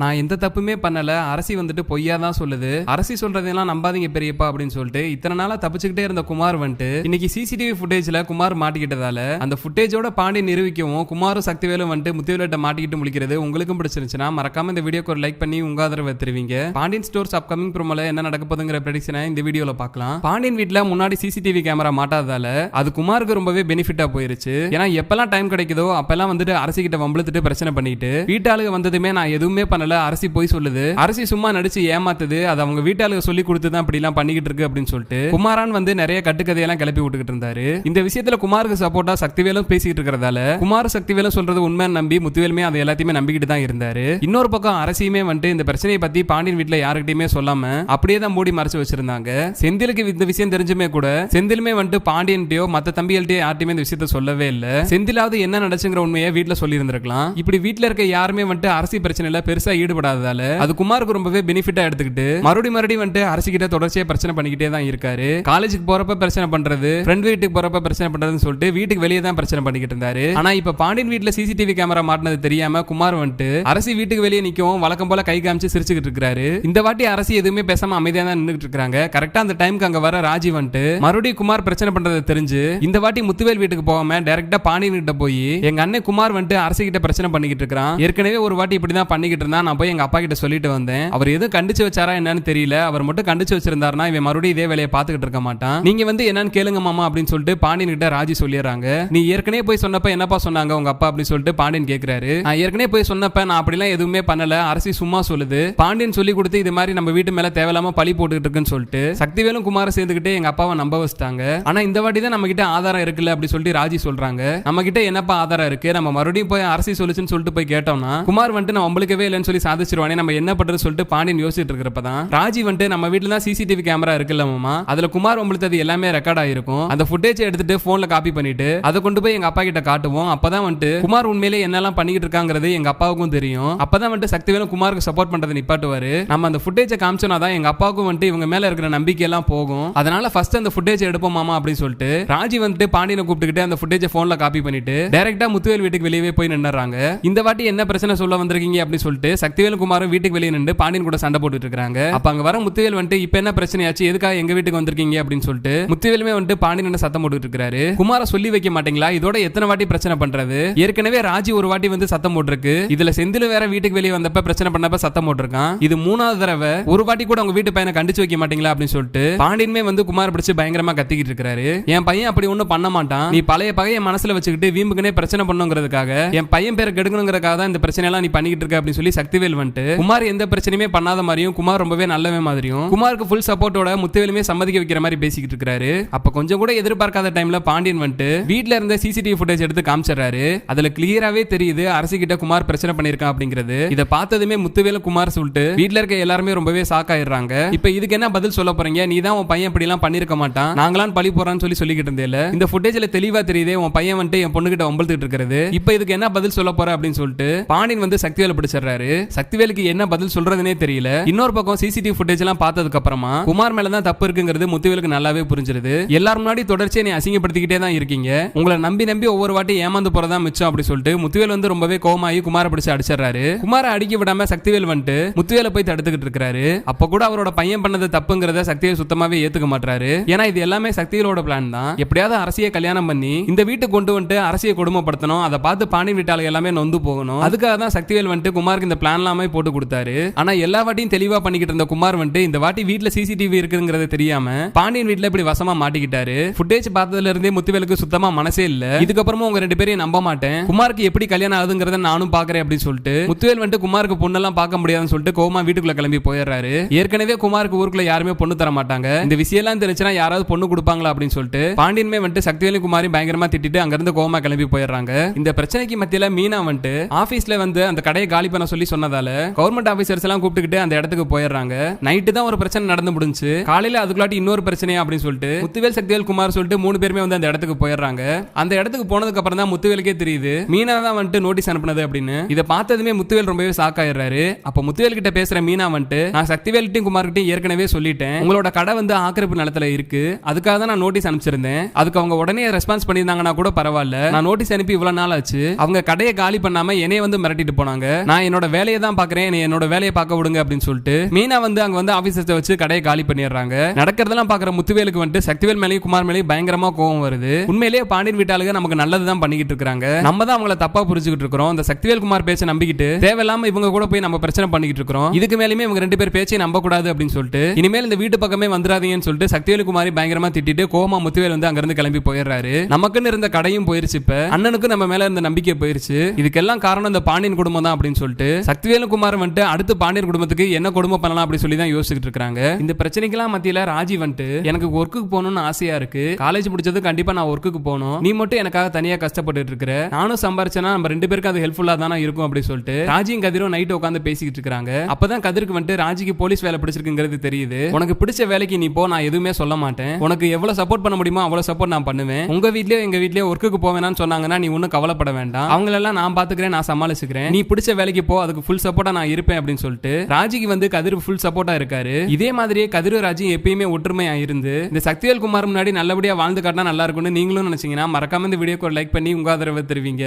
நான் எந்த தப்புமே பண்ணல அரசி வந்துட்டு பொய்யா தான் சொல்லுது. அரசி சொல்றதெல்லாம் நம்பாதீங்க பெரியப்பா அப்படின்னு சொல்லிட்டு இத்தனை நாளா தப்பிச்சுக்கிட்டே இருந்த குமார் வந்துட்டு இன்னைக்கு சிசிடிவி ஃபுட்டேஜ்ல குமார் மாட்டிக்கிட்டதால அந்த ஃபுட்டேஜோட பாண்டி நிரூபிக்கவும் குமாரும் சக்திவேலும் வந்துட்டு முத்துவேலட்ட மாட்டிக்கிட்டு முழிக்கிறது உங்களுக்கும் பிடிச்சிருந்துச்சுன்னா மறக்காம இந்த வீடியோக்கு ஒரு லைக் பண்ணி உங்க ஆதரவை தெரிவிங்க. பாண்டியன் ஸ்டோர்ஸ் அப்கமிங் ப்ரோமோல என்ன நடக்க போதுங்கிற ப்ரெடிக்ஷனை இந்த வீடியோல பார்க்கலாம். பாண்டியன் வீட்டுல முன்னாடி சிசிடிவி கேமரா மாட்டாததால அது குமாருக்கு ரொம்பவே பெனிஃபிட்டா போயிருச்சு. ஏன்னா எப்பெல்லாம் டைம் கிடைக்குதோ அப்பெல்லாம் வந்துட்டு அரசிக்கிட்ட வம்பளத்துட்டு பிரச்சனை பண்ணிட்டு வீட்டாளுக்கு வந்ததுமே நான் எதுவுமே பண்ணல அரசி போய் சொல்லுது. அரசி சும்மா நடிச்சு ஏமாத்துது அது அவங்க வீட்டாளுக்கு சொல்லி கொடுத்து தான் இப்படி எல்லாம் பண்ணிக்கிட்டு இருக்கு அப்படின்னு சொல்லிட்டு குமாரான் வந்து நிறைய கட்டுக்கதையெல்லாம் கிளப்பி விட்டுக்கிட்டு இருந்தாரு. இந்த விஷயத்துல குமாருக்கு சப்போர்ட்டா சக்திவேலும் பேசிக்கிட்டு இருக்கிறதால குமார் சக்திவேலும் சொல்றது உண்மைன்னு நம்பி முத்துவேலுமே அதை எல்லாத்தையுமே நம்பிக்கிட்டு தான் இருந்தாரு. இன்னொரு பக்கம் அரசியுமே வந்துட்டு இந்த பிரச்சனையை பத்தி பாண்டியன் வீட்டுல யாருக்கிட்டயுமே சொல்லாம அப்படியே தான் மூடி மறைச்சு வச்சிருந்தாங்க. செந்திலுக்கு இந்த விஷயம் தெரிஞ்சுமே கூட செந்திலுமே வந்துட்டு பாண்டியன்ட்டையோ மத்த தம்பிகள்ட்டயோ யார்ட்டையுமே இந்த விஷயத்த சொல்லவே இல்ல. செந்திலாவது என்ன நடச்சுங்கிற உண்மையை வீட்டுல சொல்லி இருந்திருக்கலாம் இப்படி வீட்டுல இருக்க யாருமே வந்துட்டு அரசி பிரச்சனையில பெருசா ஈடுபடாததால அது குமாருக்கு ரொம்பவே பெனிஃபிட்டா எடுத்துக்கிட்டு மறுபடி மறுபடியும் வந்துட்டு அரசு கிட்ட தொடர்ச்சியா பிரச்சனை பண்ணிக்கிட்டே தான் இருக்காரு. காலேஜுக்கு போறப்ப பிரச்சனை பண்றது ஃப்ரெண்ட் வீட்டுக்கு போறப்ப பிரச்சனை பண்றதுன்னு சொல்லிட்டு வீட்டுக்கு வெளியே தான் பிரச்சனை பண்ணிக்கிட்டு இருந்தாரு. ஆனா இப்ப பாண்டியன் வீட்டுல சிசிடிவி கேமரா மாட்டினது தெரியாம குமார் வந்துட்டு அரசி வீட்டுக்கு வெளியே நிக்கவும் வழக்கம் போல கை காமிச்சு சிரிச்சுக்கிட்டு இருக்காரு. இந்த வாட்டி அரசு எதுவுமே பேசாம அமைதியா தான் நின்றுட்டு இருக்காங்க. கரெக்டா அந்த டைம்க்கு அங்க வர ராஜி வந்துட்டு மறுபடியும் குமார் பிரச்சனை பண்றதை தெரிஞ்சு இந்த வாட்டி முத்துவேல் வீட்டுக்கு போகாம டைரக்டா பாண்டியன் கிட்ட போய் எங்க அண்ணன் குமார் வந்துட்டு அரசு கிட்ட பிரச்சனை பண்ணிக்கிட்டு இருக்கான் ஏற்கனவே ஒரு வாட்டி இப்படிதான் பண்ணிக்கிட்டு இருந்தா நான் போய் எங்க அப்பா கிட்ட சொல்லிட்டு வந்தேன். அவர் எதுவும் கண்டிச்சு வச்சாரா என்னன்னு தெரியல. அவர் மட்டும் கண்டிச்சு வச்சிருந்தாருன்னா இவன் மறுபடியும் இதே வேலையை பார்த்துக்கிட்டு இருக்க மாட்டான். நீங்க வந்து என்னன்னு கேளுங்க மாமா அப்படின்னு சொல்லிட்டு பாண்டியன் கிட்ட ராஜி சொல்லிடுறாங்க. நீ ஏற்கனவே போய் சொன்னப்ப என்னப்பா சொன்னாங்க உங்க அப்பா அப்படின்னு சொல்லிட்டு பாண்டியன் கேட்கிறாரு நான் ஏற்கனவே போய் சொன்னப்ப நான் அப்படிலாம் எதுவுமே பண்ணல. அரசி சும்மா சொல்லுது. பாண்டியன் சொல்லி கொடுத்து இது மாதிரி நம்ம வீட்டு மேல தேவையில்லாம பழி போட்டுக்கிட்டு இருக்குன்னு சொல்லிட்டு சக்திவேலும் குமார சேர்ந்துக்கிட்டு எங்க அப்பாவை நம்ப வச்சிட்டாங்க. ஆனா இந்த வாட்டி தான் நம்ம கிட்ட ஆதாரம் இருக்குல்ல அப்படி சொல்லிட்டு ராஜி சொல்றாங்க. நம்ம கிட்ட என்னப்பா ஆதாரம் இருக்கு? நம்ம மறுபடியும் போய் அரசி சொல்லுச்சுன்னு சொல்லிட்டு போய் கேட்டோம்னா குமார் வந்துட்டு நான் உங்களுக்கவே இல்லைன்னு சொல்லி சாதிச்சிருவானே நம்ம என்ன பண்றது சொல்லிட்டு பாண்டியன் யோசிச்சுட்டு இருக்கிறப்ப தான் ராஜி வந்துட்டு நம்ம வீட்டுல தான் சிசிடிவி கேமரா இருக்குல்ல மாமா? அதுல குமார் உங்களுக்கு அது எல்லாமே ரெக்கார்ட் ஆயிருக்கும். அந்த ஃபுட்டேஜ் எடுத்துட்டு போன்ல காப்பி பண்ணிட்டு அதை கொண்டு போய் எங்க அப்பா கிட்ட காட்டுவோம். அப்பதான் வந்துட்டு குமார் உண்மையிலே என்னெல்லாம் பண்ணிக்கிட்டு இருக்காங்கிறது எங்க அப்பாவுக்கும் தெரியும். அப்பதான் வந்துட்டு சக்திவேலும் குமாருக்கு சப்போர்ட் பண்றதை நிப்பாட்டுவாரு. நம்ம அந்த ஃபுட்டேஜை காமிச்சோம்னா தான் எங்க அப்பாவுக்கும் வந்துட்டு இவங்க மேல இருக்கிற நம்பிக்கை எல்லாம் போகும். அதனால ஃபர்ஸ்ட் அந்த ஃபுட்டேஜ் எடுப்போம் மாமா அப்படின்னு சொல்லிட்டு ராஜி வந்துட்டு பாண்டியனை கூப்பிட்டுக்கிட்டு அந்த ஃபுட்டேஜை போன்ல காப்பி பண்ணிட்டு டைரக்டா முத்துவேல் வீட்டுக்கு வெளியே போய் நின்னுறாங்க இந்த வாட்டி என்ன பிரச்சனை சொல்ல வந்திருக்கீங்க அப்படின்னு சொல்லிட்டு சக்திவேல் குமாரும் வீட்டுக்கு வெளியே நின்று பாண்டியன் கூட சண்டை போட்டுட்டு இருக்காங்க அப்ப அங்க வர முத்துவேல் வந்துட்டு இப்ப என்ன பிரச்சனையாச்சு? எதுக்காக எங்க வீட்டுக்கு வந்திருக்கீங்க? அப்படின்னு சொல்லிட்டு முத்துவேலுமே வந்துட்டு பாண்டியன் சத்தம் போட்டுட்டு இருக்காரு குமார சொல்லி வைக்க மாட்டீங்களா? இதோட எத்தனை வாட்டி பிரச்சனை பண்றது? ஏற்கனவே ராஜி ஒரு வாட்டி வந்து சத்தம் போட்டிருக்கு. இதுல செந்தில் வேற வீட்டுக்கு வெளியே வந்தப்ப பிரச்சனை பண்ணப்ப சத்தம் போட்டிருக்கான். இது மூணாவது தடவை ஒரு வாட்டி கூட உங்க வீட்டு பையனை கண்டிச்சு வைக்க மாட்டீங்களா? அப்படின்னு சொல்லிட்டு பாண்டியனுமே வந்து குமார் பிடிச்சு பயங்கரமா கத்திக்கிட்டு இருக்காரு என் பையன் அப்படி ஒண்ணும் பண்ண மாட்டான். நீ பழைய பகைய மனசுல வச்சுக்கிட்டு வீம்புக்குனே பிரச்சனை பண்ணுங்கிறதுக்காக என் பையன் பேரை கெடுக்கணுங்கிறதுக்காக தான் இந்த பிரச்சனை எல்லாம் நீ பண்ணிக்கிட்டு இருக்க அப்படின்னு சொல்லி சக்திவேல் வந்துட்டு குமார் எந்த பிரச்சனையுமே பண்ணாத மாதிரியும் குமார் ரொம்பவே நல்லவே மாதிரியும் குமாருக்கு ஃபுல் சப்போர்ட்டோட முத்துவேலுமே சம்மதிக்க வைக்கிற மாதிரி பேசிக்கிட்டு இருக்காரு அப்ப கொஞ்சம் கூட எதிர்பார்க்காத டைம்ல பாண்டியன் வந்துட்டு வீட்டுல இருந்த சிசிடிவி ஃபுட்டேஜ் எடுத்து காமிச்சிடுறாரு. அதுல கிளியராவே தெரியுது அரசு கிட்ட குமார் பிரச்சனை பண்ணிருக்கான் அப்படிங்கிறது. இதை பார்த்ததுமே முத்துவேலு குமார் சொல்லிட்டு வீட்டுல இருக்க எல்லாருமே ரொம்பவே ஷாக் ஆயிடுறாங்க. இப்ப இதுக்கு என்ன பதில் சொல்ல போறீங்க? நீ தான் உன் பையன் இப்படி எல்லாம் பண்ணிருக்க மாட்டான். நாங்களாம் பழி போறான்னு சொல்லி சொல்லிக்கிட்டு இருந்தேல. இந்த ஃபுட்டேஜ்ல தெளிவா தெரியுதே உன் பையன் வந்துட்டு என் பொண்ணுகிட்ட கிட்ட இருக்கிறது. இப்ப இதுக்கு என்ன பதில் சொல்ல போற? அப்படின்னு சொல்லிட்டு பாண்டியன் வந்து சக்திவேல பிடிச்சிடுறாரு. சக்திவேலுக்கு என்ன பதில் சொல்றதுனே தெரியல. இன்னொரு பக்கம் சிசிடிவி ஃபுட்டேஜ் எல்லாம் பார்த்ததுக்கு அப்புறமா குமார் மேல தான் தப்பு இருக்குங்கிறது முத்துவேலுக்கு நல்லாவே புரிஞ்சிருது. எல்லாரும் முன்னாடி தொடர்ச்சியை நீ அசிங்கப்படுத்திக்கிட்டே தான் இருக்கீங்க. உங்களை நம்பி நம்பி ஒவ்வொரு வாட்டி ஏமாந்து போறதா மிச்சம் அப்படி சொல்லிட்டு முத்துவேல் வந்து ரொம்பவே கோமாயி குமார பிடிச்சு அடிச்சிடறாரு. குமார அடிக்க விடாம சக்திவேல் வந்துட்டு முத்துவேல போய் தடுத்துக்கிட்டு இருக்காரு. அப்ப கூட அவரோட பையன் பண்ணது தப்புங்கிறத சக்திவேல் சுத்தமாவே ஏத்துக்க மாட்டாரு ஏன்னா இது எல்லாமே சக்திவேலோட பிளான் தான். எப்படியாவது அரசியை கல்யாணம் பண்ணி இந்த வீட்டுக்கு கொண்டு வந்துட்டு அரசியை கொடுமைப்படுத்தணும். அதை பார்த்து பாண்டி வீட்டாளர் எல்லாமே நொந்து போகணும். அதுக்காக தான் சக்திவேல் வந்துட்டு குமாருக்கு இந்த பிளான் எல்லாமே போட்டு கொடுத்தாரு. ஆனா எல்லா வாட்டியும் தெளிவா பண்ணிக்கிட்டு இருந்த குமார் வந்துட்டு இந்த வாட்டி வீட்ல சிசிடிவி இருக்குங்கிறத தெரியாம பாண்டியன் வீட்ல இப்படி வசமா மாட்டிக்கிட்டாரு. ஃபுட்டேஜ் பார்த்ததுல இருந்தே முத்துவேலுக்கு சுத்தமா மனசே இல்ல. இதுக்கப்புறமும் உங்க ரெண்டு பேரையும் நம்ப மாட்டேன். குமாருக்கு எப்படி கல்யாணம் ஆகுதுங்கிறத நானும் பாக்குறேன் அப்படின்னு சொல்லிட்டு முத்துவேல் வந்துட்டு குமாருக்கு பொண்ணெல்லாம் பார்க்க முடியாதுன்னு சொல்லிட்டு கோமா வீட்டுக்குள்ள கிளம்பி போயிடுறாரு. ஏற்கனவே குமாருக்கு ஊருக்குள்ள யாருமே பொண்ணு தர மாட்டாங்க. இந்த விஷயம் எல்லாம் தெரிஞ்சுன்னா யாராவது பொண்ணு கொடுப்பாங்களா அப்படின்னு சொல்லிட்டு பாண்டியன்மே வந்துட்டு சக்திவேலு குமாரையும் பயங்கரமா திட்டிட்டு அங்கிருந்து கோமா கிளம்பி போயிடுறாங்க. இந்த பிரச்சனைக்கு மத்தியில மீனா வந்துட்டு ஆபீஸ்ல வந்து அந்த கடையை காலி பண்ண சொல்லி சொன்னதால கவர்மெண்ட் ஆபீசர்ஸ் எல்லாம் கூப்பிட்டுக்கிட்டு அந்த இடத்துக்கு போயிடுறாங்க. நைட்டு தான் ஒரு பிரச்சனை நடந்து முடிஞ்சு காலையில அதுக்குள்ளாட்டி இன்னொரு பிரச்சனையா அப்படின்னு சொல்லிட்டு முத்துவேல் சக்திவேல் குமார் சொல்லிட்டு மூணு பேருமே வந்து அந்த இடத்துக்கு போயிடுறாங்க. அந்த இடத்துக்கு போனதுக்கு அப்புறம் தான் முத்துவேலுக்கே தெரியுது மீனா தான் வந்துட்டு நோட்டீஸ் அனுப்புனது அப்படின்னு. இதை பார்த்ததுமே முத்துவேல் ரொம்பவே ஷாக் ஆயிடுறாரு. அப்ப முத்துவேல் கிட்ட பேசுற மீனா வந்துட்டு நான் சக்திவேல்கிட்டையும் குமார்கிட்டையும் ஏற்கனவே சொல்லிட்டேன். உங்களோட கடை வந்து ஆக்கிரமிப்பு நிலத்துல இருக்கு. அதுக்காக தான் நான் நோட்டீஸ் அனுப்பிச்சிருந்தேன். அதுக்கு அவங்க உடனே ரெஸ்பான்ஸ் பண்ணியிருந்தாங்கன்னா கூட பரவாயில்ல. நான் நோட்டீஸ் அனுப்பி இவ்வளவு நாள் ஆச்சு. அவங்க கடையை காலி பண்ணாம என்னைய வந்து மிரட்டிட்டு போனாங்க. நான் என்னோட வேலை வேலையை தான் பாக்குறேன் என்னோட வேலையை பார்க்க விடுங்க அப்படின்னு சொல்லிட்டு மீனா வந்து அங்க வந்து ஆபீசர்ஸை வச்சு கடையை காலி பண்ணிடுறாங்க. நடக்கிறதெல்லாம் பாக்குற முத்துவேலுக்கு வந்துட்டு சக்திவேல் மேலேயும் குமார் மேலேயும் பயங்கரமா கோவம் வருது. உண்மையிலேயே பாண்டியன் வீட்டாளுங்க நமக்கு நல்லது தான் பண்ணிக்கிட்டு இருக்காங்க. நம்ம தான் அவங்கள தப்பா புரிஞ்சுக்கிட்டு இருக்கிறோம். இந்த சக்திவேல் குமார் பேச்சை நம்பிக்கிட்டு தேவையில்லாம இவங்க கூட போய் நம்ம பிரச்சனை பண்ணிக்கிட்டு இருக்கிறோம். இதுக்கு மேலேயுமே இவங்க ரெண்டு பேர் பேச்சை நம்ப கூடாது அப்படின்னு சொல்லிட்டு இனிமேல் இந்த வீட்டு பக்கமே வந்துடாதீங்கன்னு சொல்லிட்டு சக்திவேல் குமாரி பயங்கரமா திட்டிட்டு கோமா முத்துவேல் வந்து அங்கிருந்து கிளம்பி போயிடுறாரு. நமக்குன்னு இருந்த கடையும் போயிருச்சு இப்ப. அண்ணனுக்கு நம்ம மேல இருந்த நம்பிக்கை போயிருச்சு. இதுக்கெல்லாம் காரணம் இந்த பாண்டியன் குடும்பம் தான் அப்படின்னு சொல்லிட்டு சக்திவேலு குமார் வந்துட்டு அடுத்து பாண்டியன் குடும்பத்துக்கு என்ன கொடுமை பண்ணலாம் அப்படி சொல்லி தான் யோசிச்சுட்டு இருக்காங்க. இந்த பிரச்சனைக்கெல்லாம் மத்தியில ராஜி வந்துட்டு எனக்கு ஒர்க்குக்கு போகணும்னு ஆசையா இருக்கு. காலேஜ் முடிச்சது கண்டிப்பா நான் ஒர்க்குக்கு போகணும். நீ மட்டும் எனக்காக தனியா கஷ்டப்பட்டு இருக்கிற. நானும் சம்பாரிச்சேன்னா நம்ம ரெண்டு பேருக்கும் அது ஹெல்ப்ஃபுல்லா தானே இருக்கும் அப்படி சொல்லிட்டு ராஜியும் கதிரும் நைட் உட்காந்து பேசிக்கிட்டு இருக்காங்க. அப்பதான் கதிருக்கு வந்துட்டு ராஜிக்கு போலீஸ் வேலை பிடிச்சிருக்குங்கிறது தெரியுது. உனக்கு பிடிச்ச வேலைக்கு நீ போ நான் எதுவுமே சொல்ல மாட்டேன். உனக்கு எவ்வளவு சப்போர்ட் பண்ண முடியுமோ அவ்வளவு சப்போர்ட் நான் பண்ணுவேன். உங்க வீட்லயோ எங்க வீட்லயோ ஒர்க்குக்கு போவேனான்னு சொன்னாங்கன்னா நீ ஒன்னும் கவலைப்பட வேண்டாம். அவங்களெல்லாம் நான் பாத்துக்கிறேன் நான் சமாளிச்சுக்கிறேன். நீ பிடிச்ச வேலைக்கு போ அதுக்கு ஃபுல் சப்போர்ட்டா நான் இருப்பேன் அப்படின்னு சொல்லிட்டு ராஜிக்கு வந்து கதிர் ஃபுல் சப்போர்ட்டா இருக்காரு. இதே மாதிரியே கதிர் ராஜி எப்பயுமே ஒற்றுமையா இருந்து இந்த சக்திவேல் குமார் முன்னாடி நல்லபடியா வாழ்ந்து காட்டினா நல்லா இருக்கும்னு நீங்களும் நினைச்சீங்கன்னா மறக்காம இந்த வீடியோக்கு ஒரு லைக் பண்ணி உங்க ஆதரவை தருவீங்க.